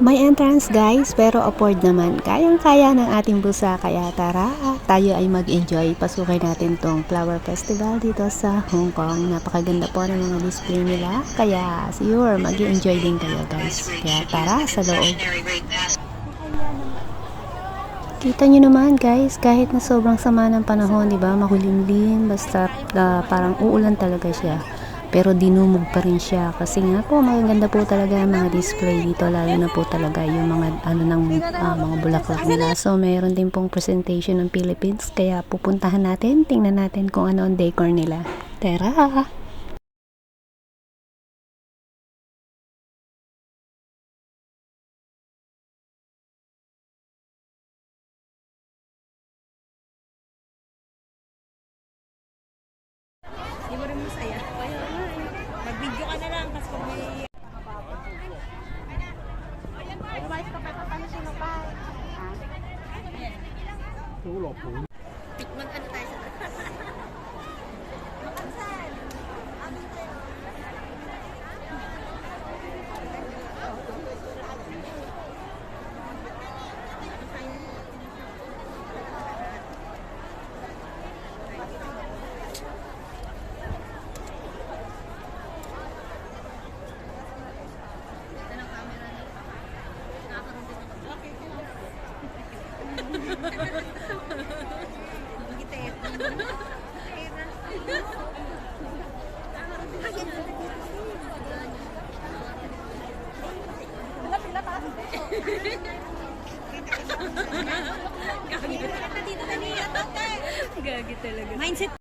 May entrance guys, pero afford naman. Kayang-kaya ng ating busa. Kaya tara, tayo ay mag-enjoy. Pasukin natin tong Flower Festival dito sa Hong Kong. Napakaganda po ng mga display nila. Kaya sure, mag enjoy din kayo guys. Kaya tara sa loob. Kita nyo naman guys, kahit na sobrang sama ng panahon, di ba? Makulimlim, basta ah, parang uulan talaga siya. Pero dinumog pa rin siya kasi nga po magaganda po talaga ang mga display dito lalo na po talaga yung mga ano ng ah, mga bulaklak nila. So mayroon din pong presentation ng Philippines kaya pupuntahan natin, tingnan natin kung ano ang decor nila. Tara! Rin masaya. Mag-video ka na lang, tapos kung may... Mag-ano tayo Gagi talaga. Mindset.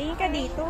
Tingin ka dito.